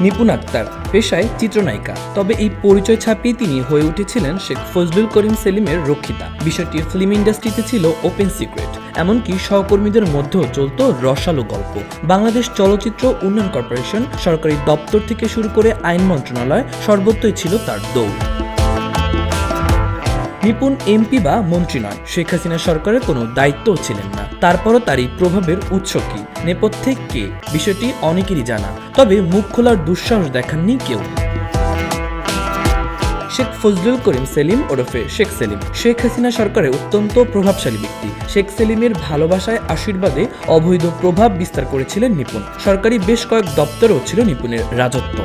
নিপুণ আক্তার, পেশায় চিত্রনায়িকা। তবে এই পরিচয় ছাপিয়ে তিনি হয়ে উঠেছিলেন শেখ ফজলুল করিম সেলিমের রক্ষিতা। বিষয়টি ফিল্ম ইন্ডাস্ট্রিতে ছিল ওপেন সিক্রেট। এমনকি সহকর্মীদের মধ্যেও চলত রসালো গল্প। বাংলাদেশ চলচ্চিত্র উন্নয়ন কর্পোরেশন সরকারি দপ্তর থেকে শুরু করে আইন মন্ত্রণালয় সর্বত্রই ছিল তার দৌড়। নিপুণ এমপি বা মন্ত্রী নয়। শেখ হাসিনা সরকারের কোনো দায়িত্বও ছিলেন না। তারপরও তার এই প্রভাবের উৎস কি? নেপথ্যে কে? বিষয়টি অনেকেরই জানা। তবে মুখ খোলার দুঃসাহস দেখাননি কেউ। শেখ ফজলুল করিম সেলিম ওরফে শেখ সেলিম। শেখ হাসিনা সরকারের অত্যন্ত প্রভাবশালী ব্যক্তি। শেখ সেলিমের ভালোবাসায় আশীর্বাদে অবৈধ প্রভাব বিস্তার করেছিলেন নিপুণ। সরকারি বেশ কয়েক দপ্তরেও ছিল নিপুণের রাজত্ব।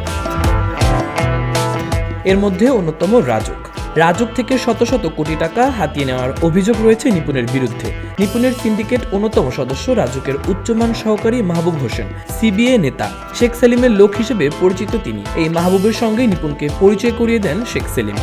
এর মধ্যে অন্যতম রাজক। রাজক থেকে শত শত কোটি টাকা হাতিয়ে নেওয়ার অভিযোগ রয়েছে নিপুণের বিরুদ্ধে। নিপুণের সিন্ডিকেট অন্যতম সদস্য রাজকের উচ্চমান সহকারী মাহবুব হোসেন সিবিএ নেতা শেখ সেলিমের লোক হিসেবে পরিচিত তিনি। এই মাহবুবের সঙ্গে নিপুণকে পরিচয় করিয়ে দেন শেখ সেলিম।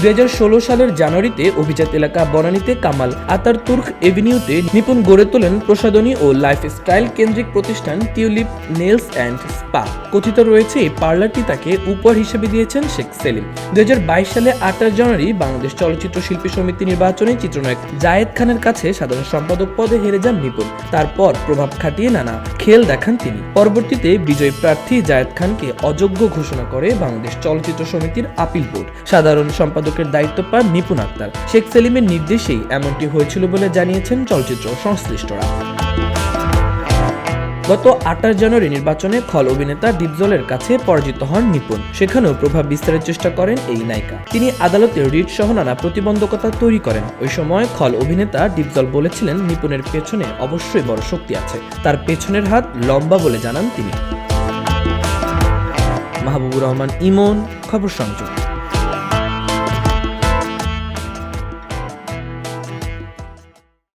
দুই হাজার ষোলো সালের জানুয়ারিতে অভিজাত এলাকা বনানীতে কামাল আতার তুর্ক এভিনিউতে নিপুণ গড়ে তোলেন প্রসাধনী ও লাইফস্টাইল কেন্দ্রিক প্রতিষ্ঠান টিউলিপ, নেলস অ্যান্ড স্পা। কথিত রয়েছে, এই পার্লারটি তাকে উপহার হিসেবে দিয়েছেন শেখ সেলিম। দুই সালে আঠাশ জানুয়ারি বাংলাদেশ চলচ্চিত্র শিল্পী সমিতি নির্বাচনে চিত্রনায়ক জায়েদ খানের কাছে সাধারণ সম্পাদক পদে হেরে যান নিপুণ। তারপর প্রভাব খাটিয়ে নানা খেল দেখান তিনি। পরবর্তীতে বিজয়ী প্রার্থী জায়েদ খানকে অযোগ্য ঘোষণা করে বাংলাদেশ চলচ্চিত্র সমিতির আপিল বোর্ড। সাধারণ সম্পাদকের দায়িত্ব পান নিপুণ আক্তার। শেখ সেলিমের নির্দেশেই এমনটি হয়েছিল বলে জানিয়েছেন চলচ্চিত্র সংশ্লিষ্টরা। গত আঠাশ জানুয়ারি নির্বাচনে খল অভিনেতা ডিপজলের কাছে পরাজিত হন নিপুণ। সেখানেও প্রভাব বিস্তারের চেষ্টা করেন এই নায়িকা। তিনি আদালতে রিট সহ নানা প্রতিবন্ধকতা তৈরি করেন। ওই সময় খল অভিনেতা ডিপজল বলেছিলেন, নিপুণের পেছনে অবশ্যই বড় শক্তি আছে। তার পেছনের হাত লম্বা বলে জানান তিনি। মাহবুবুর রহমান, ইমন, খবর সংযোগ।